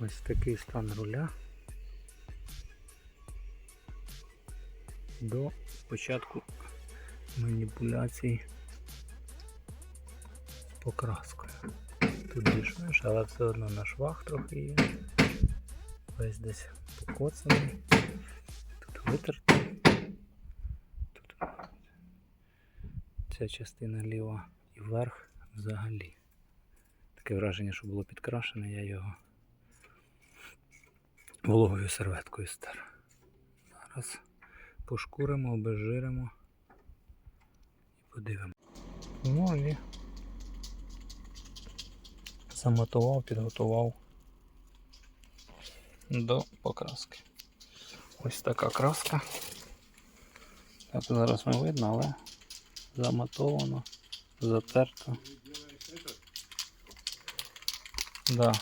Ось такий стан руля. До початку маніпуляцій з покраскою. Тут більш-менш, але все одно на швах трохи є. Весь десь покоцаний. Тут витертий. Тут ця частина ліва і вверх взагалі. Таке враження, що було підкрашене, я його вологою серветкою стер. Зараз пошкуримо, обезжиримо і подивимо. Ну і замотував, підготував до покраски. Ось така краска. Так зараз не видно, але замотовано, затерто. Да.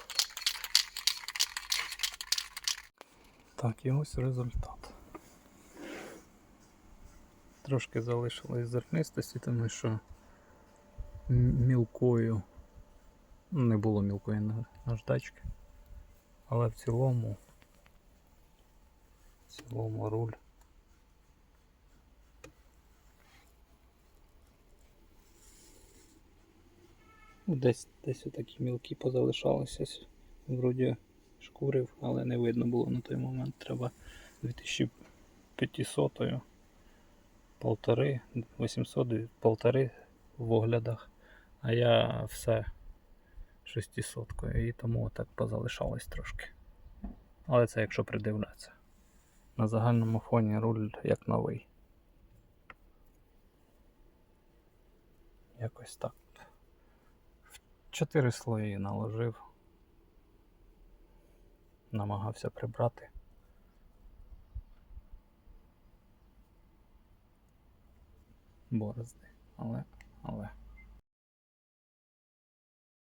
Так, і ось результат. Трошки залишилось зернистості, тому що мілкою ну, не було мілкої наждачки. Але в цілому, в цілому руль. Десь, десь отакі мілкі позалишалися. Вроді шкурив, але не видно було на той момент. Треба 2500, полтори, 800, полтори в оглядах. А я все 600 і тому так позалишалось трошки. Але це якщо придивлятися. На загальному фоні руль як новий. Якось так. Чотири слої наложив. Намагався прибрати. Борозди. Але, але.